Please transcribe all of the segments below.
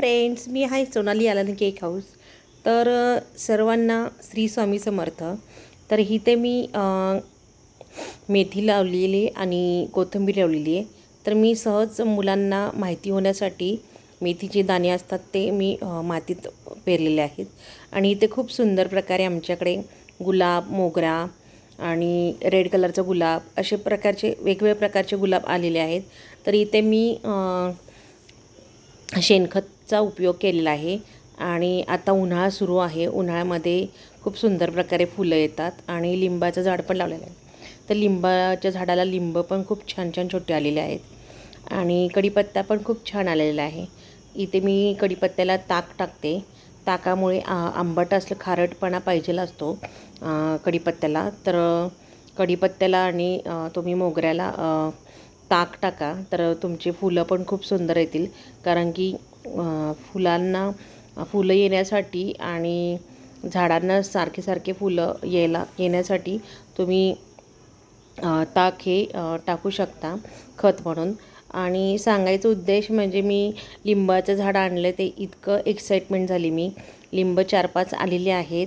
Friends मी आहे सोनाली आलन cake house तर सर्वांना श्री स्वामी समर्थ. तर इथे मी मेथी लावलेली आणि कोथिंबीर लावलेली आहे. तर मी सहज मुलांना माहिती होण्यासाठी मेथीचे दाणे असतात ते मी मातीत पेरलेले आहेत. आणि इथे खूप सुंदर प्रकारे आमच्याकडे गुलाब मोगरा आणि रेड कलरचा गुलाब असे प्रकारचे वेगवेगळ्या प्रकारचे गुलाब आलेले आहेत. तर इथे मी शेणखत चा उपयोग केलेला आहे. आणि आता उन्हाळा सुरू आहे. उन्हाळ्यामध्ये खूप सुंदर प्रकारे फुलं येतात आणि लिंबाचं झाड पण लावलेलं आहे. तर लिंबाच्या झाडाला लिंब पण खूप छान छान छोटे आलेले आहेत. आणि कढीपत्ता पण खूप छान आलेला आहे. इथे मी कढीपत्त्याला ताक टाकते. ताकामुळे आ, आंबट असलं खारटपणा पाहिजेल असतो कढीपत्त्याला. तर कढीपत्त्याला आणि तुम्ही मोगऱ्याला ताक टाका. तर तुमची फुलं पण खूप सुंदर येतील. कारण की फुलांना फुलं येण्यासाठी आणि झाडांना सारखे सारखे फुलं यायला येण्यासाठी तुम्ही ताक हे टाकू शकता खत म्हणून. आणि सांगायचा उद्देश म्हणजे मी लिंबाचं झाड आणलं ते इतकं एक्साइटमेंट झाली मी. लिंब चार पाच आलेले आहेत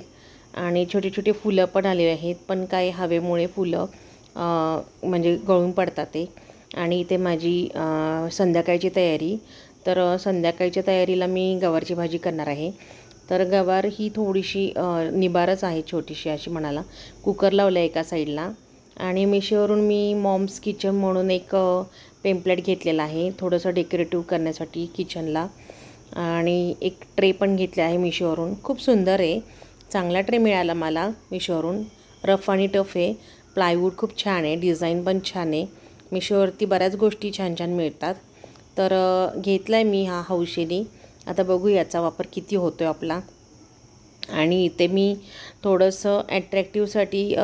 आणि छोटे छोटे फुलं पण आलेले आहेत पण काय हवेमुळे फुलं म्हणजे गळून पडतात ते. आणि इथे माझी संध्याकाळची तयारी. तर संध्याकाळच्या तयारीला मी गवारची भाजी करणार आहे. तर गवार ही थोडीशी निबारच आहे छोटीशी अशी म्हणाला. कुकर लावला एका साईडला आणि मिशोवरून मी मॉम्स किचन म्हणून एक पेम्पलेट घेतलेला आहे. थोडंसं डेकोरेटिव्ह करण्यासाठी किचनला. आणि एक ट्रे पण घेतले आहे मिशोवरून. खूप सुंदर आहे. चांगला ट्रे मिळाला मला मिशोवरून. रफ आणि टफ आहे. प्लायवूड खूप छान आहे. डिझाईन पण छान आहे. मिशोवरती बऱ्याच गोष्टी छान छान मिळतात. तर घेतला आहे मी हा हौशेनी आता बघू याचा वापर किती होतो आहे आपला. आणि इथे मी थोडंसं ॲट्रॅक्टिव्हसाठी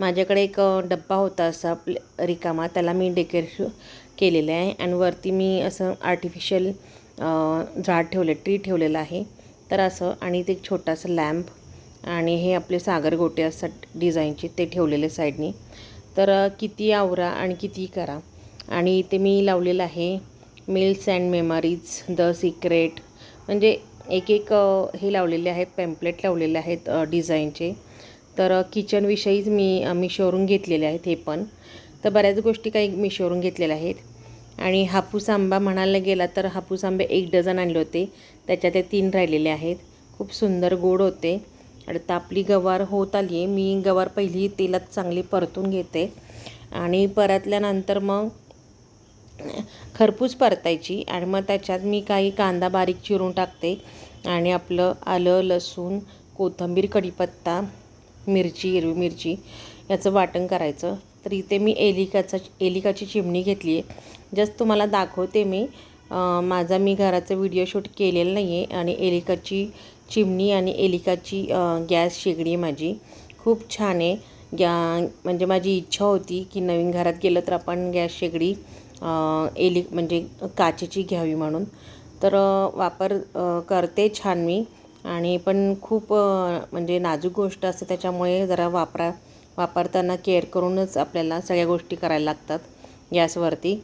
माझ्याकडे एक डब्बा होता असा प्ले रिकामा. त्याला मी डेकोरेश केलेलं आहे. आणि वरती मी असं आर्टिफिशियल झाड ठेवलं ट्री ठेवलेलं आहे. तर असं आणि ते एक छोटासा लॅम्प आणि हे आपले सागरगोटे असतात डिझाईनचे ते ठेवलेले साईडनी तर किती आवरा आणि किती करा. आणि इथे मी लावलेलं आहे meals and memories the secret म्हणजे एक एक हे लावलेले आहेत पॅम्पलेट लावलेले आहेत डिझाईनचे. तर किचनविषयीच मी मिशोवरून घेतलेले आहेत हे पण. तर बऱ्याच गोष्टी काही मिशोवरून घेतलेल्या आहेत. आणि हापूस आंबा म्हणायला गेला तर हापूस आंबे एक डझन आणले होते. त्याच्यात ते तीन राहिलेले आहेत. खूप सुंदर गोड होते. आणि तापली गवार होत आली आहे मी गवार पहिली तेलात चांगली परतून घेते. आणि परतल्यानंतर मग खरपूस परतायची आणि मग त्याच्यात मी काही कांदा बारीक चिरून टाकते आणि आपलं आलं लसूण कोथिंबीर कढीपत्ता मिरची हिरवी मिरची याचं वाटण करायचं. तर इथे मी एलिकाचा एलिकाची चिमणी घेतली आहे. जस्ट तुम्हाला दाखवते मी. माझा मी घराचा व्हिडिओ शूट केलेला नाही आहे आणि एलिकाची चिमणी आणि एलिकाची गॅस शेगडी आहे माझी. खूप छान आहे. गॅ म्हणजे माझी इच्छा होती की नवीन घरात गेलं तर आपण गॅस शेगडी एली म्हणजे काचेची घ्यावी म्हणून. तर वापर करते छान मी. आणि पण खूप म्हणजे नाजूक गोष्ट असते त्याच्यामुळे जरा वापरा वापरताना केअर करूनच आपल्याला सगळ्या गोष्टी करायला लागतात गॅसवरती.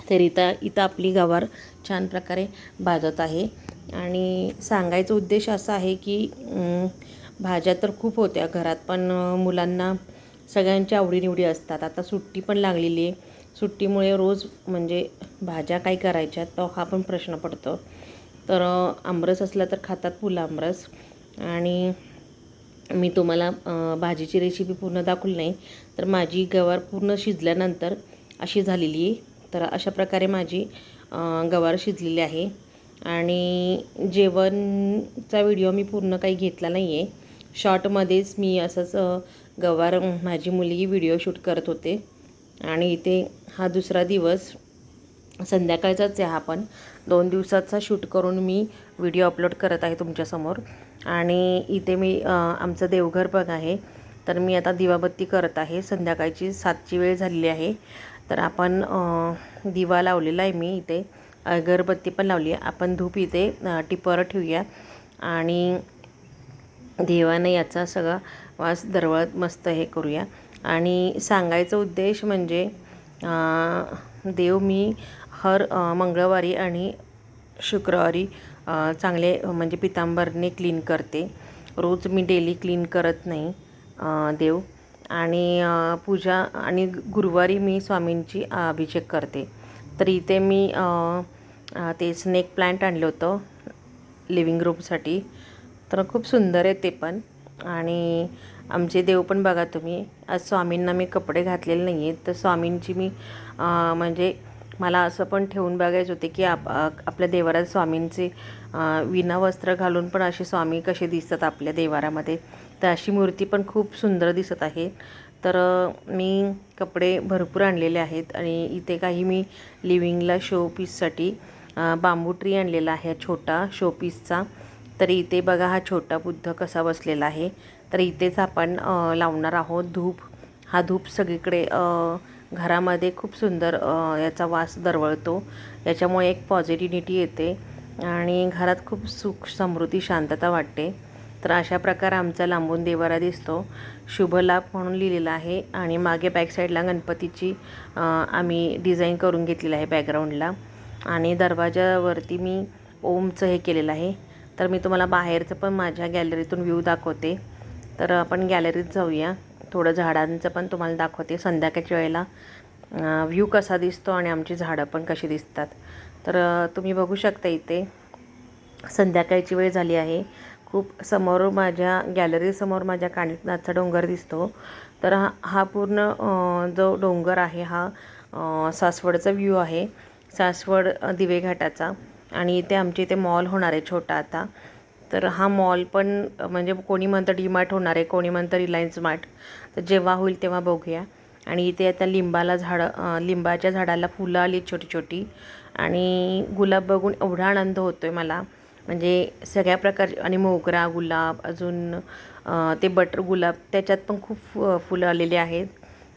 तर इथं इथं आपली गवार छान प्रकारे भाजत आहे. आणि सांगायचा उद्देश असा आहे की भाज्या तर खूप होत्या घरात पण मुलांना सगळ्यांच्या आवडीनिवडी असतात. आता सुट्टी पण लागलेली आहे. सुट्टीमुळे रोज म्हणजे भाज्या काय करायच्या तो हा पण प्रश्न पडतो. तर आमरस असला तर खातात फुलं आमरस. आणि मी तुम्हाला भाजीची रेसिपी पूर्ण दाखवली नाही तर माझी गवार पूर्ण शिजल्यानंतर अशी झालेली आहे. तर अशा प्रकारे माझी गवार शिजलेली आहे. आणि जेवणचा व्हिडिओ मी पूर्ण काही घेतला नाही आहे शॉर्टमध्येच मी असंच गवार माझी मुलगी व्हिडिओ शूट करत होते. आणि इथे हा दुसरा दिवस संध्याकाळचाच आहे हा पण. दोन दिवसाचा शूट करून मी व्हिडिओ अपलोड करत आहे तुमच्यासमोर. आणि इथे मी आमचं देवघर पण आहे. तर मी आता दिवाबत्ती करत आहे. संध्याकाळची सातची वेळ झालेली आहे. तर आपण दिवा लावलेला आहे मी इथे. अगरबत्ती पण लावली आहे. आपण धूप इथे टिपर ठेवूया. आणि देवाने याचा सगळा वास दरवळत मस्त हे करूया. आणि सांगायचा उद्देश म्हणजे देव मी हर मंगळवारी आणि शुक्रवारी चांगले म्हणजे पितांबरने क्लीन करते. रोज मी डेली क्लीन करत नाही देव. आणि पूजा आणि गुरुवारी मी स्वामींची अभिषेक करते. तर इथे मी ते स्नेक प्लांट आणलं होतं लिव्हिंग रूमसाठी तर खूप सुंदर आहे ते पण. आणि आमचे देव पण बघा तुम्ही आज स्वामींना मी कपडे घातलेले नाही आहेत तर स्वामींची मी म्हणजे मला असं पण ठेवून बघायचं होते की आप आपल्या देवारात स्वामींचे विना वस्त्र घालून पण असे स्वामी कसे दिसतात आपल्या देवारामध्ये. तर अशी मूर्ती पण खूप सुंदर दिसत आहे. तर मी कपडे भरपूर आणलेले आहेत आणि इथे काही मी लिव्हिंगला शो पीससाठी बांबू ट्री आणलेला आहे छोटा शो पीसचा तर इथे बघा हा छोटा बुद्ध कसा बसलेला आहे. तर इथेच आपण लावणार आहोत धूप. हा धूप सगळीकडे घरामध्ये खूप सुंदर याचा वास दरवळतो. याच्यामुळे एक पॉझिटिव्हिटी येते आणि घरात खूप सुख समृद्धी शांतता वाटते. तर अशा प्रकारे आमचा लांबून देवारा दिसतो. शुभ लाभ म्हणून लिहिलेला आहे आणि मागे बॅक साईडला गणपतीची आम्ही डिझाईन करून घेतलेलं आहे बॅकग्राऊंडला आणि दरवाजावरती मी ओमचं हे केलेलं आहे. तर मी तुम्हाला बाहेरचं पण माझ्या गॅलरीतून व्ह्यू दाखवते. तर आपण गॅलरीत जाऊया. थोडं झाडांचं पण तुम्हाला दाखवते. संध्याकाळच्या वेळेला व्ह्यू कसा दिसतो आणि आमची झाडं पण कशी दिसतात. तर तुम्ही बघू शकता इथे संध्याकाळची वेळ झाली आहे. खूप समोर माझ्या गॅलरीसमोर माझ्या कानिटनाथचा डोंगर दिसतो. तर हा हा पूर्ण जो डोंगर आहे हा सासवडचा व्ह्यू आहे. सासवड दिवेघाटाचा आणि इथे आमच्या इथे मॉल होणार आहे छोटा आता. तर हा मॉल पण म्हणजे कोणी म्हणतं डी मार्ट होणार आहे कोणी म्हणतं रिलायन्स मार्ट तर जेव्हा होईल तेव्हा बघूया. आणि इथे आता लिंबाला झाडं लिंबाच्या झाडाला फुलं आली छोटी छोटी आणि गुलाब बघून एवढा आनंद होतो आहे मला. म्हणजे सगळ्या प्रकारचे आणि मोगरा गुलाब अजून ते बटर गुलाब त्याच्यात पण खूप फु फुलं आलेली आहेत.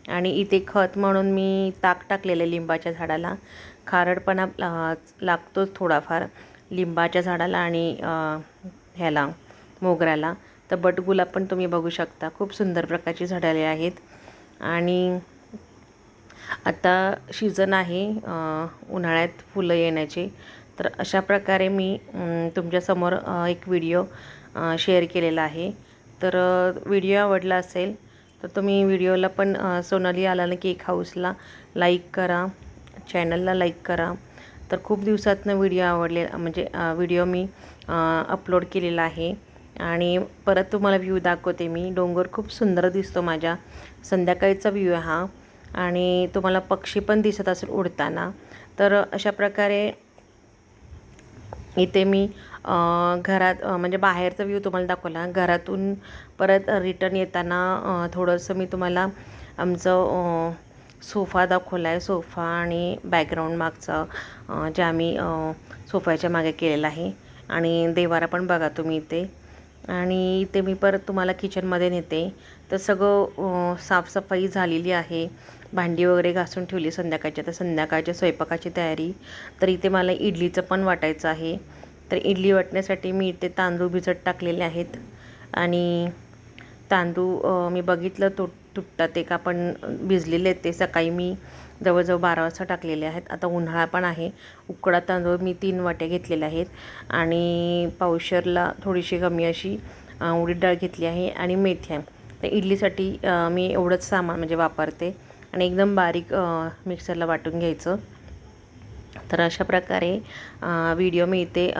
आणि इथे खत म्हणून मी ताक टाकलेलं आहे लिंबाच्या झाडाला. खारडपणा लागतोच थोडाफार लिंबाच्या झाडाला आणि ह्याला मोगऱ्याला. तर बट गुलाब पण तुम्ही बघू शकता. खूप सुंदर प्रकारची झाडं आली आहेत. आणि आता सीझन आहे उन्हाळ्यात फुलं येण्याचे. तर अशा प्रकारे मी तुमच्यासमोर एक व्हिडिओ शेअर केलेला आहे. तर व्हिडिओ आवडला असेल तर तुम्ही व्हिडिओला पण सोनाली आला ना केक हाऊसला लाईक करा. चॅनलला लाईक करा. तर खूप दिवसातनं व्हिडिओ आवडले म्हणजे व्हिडिओ मी अपलोड केलेला आहे. आणि परत तुम्हाला व्ह्यू दाखवते मी. डोंगर खूप सुंदर दिसतो माझ्या. संध्याकाळीचा व्ह्यू हा. आणि तुम्हाला पक्षी पण दिसत असेल उडताना. तर अशा प्रकारे इथे मी घरात म्हणजे बाहेरचा व्ह्यू तुम्हाला दाखवला. घरातून परत रिटर्न येताना थोडंसं मी तुम्हाला आमचं सोफा दाखवला आहे सोफा आणि बॅकग्राऊंड मागचा जे आम्ही सोफ्याच्या मागे केलेला आहे. आणि देवारा पण बघा तुम्ही इथे. आणि इथे मी परत तुम्हाला किचनमध्ये नेते. तर सगळं साफसफाई झालेली आहे. भांडी वगैरे घासून ठेवली संध्याकाळच्या. तर संध्याकाळच्या स्वयंपाकाची तयारी. तर इथे मला इडलीचं पण वाटायचं आहे. तर इडली वाटण्यासाठी मी इथे तांदूळ भिजत टाकलेले आहेत. आणि तांदूळ मी बघितलं तुट तुटतात एक आपण भिजलेले आहेत ते. सकाळी मी जवळजवळ बारा वाजता टाकलेले आहेत. आता उन्हाळा पण आहे. उकडा तांदूळ मी तीन वाट्या घेतलेल्या आहेत. आणि पावशरला थोडीशी कमी अशी उडीद डाळ घेतली आहे आणि मेथ्या तर इडलीसाठी मी एवढंच सामान म्हणजे वापरते. आणि एकदम बारीक मिक्सरला वाटून घ्यायचं. तर अशा प्रकारे व्हिडिओ मी इथे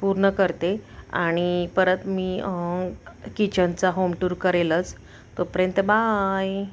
पूर्ण करते. आणि परत मी किचनचा होम टूर करेलच. तोपर्यंत बाय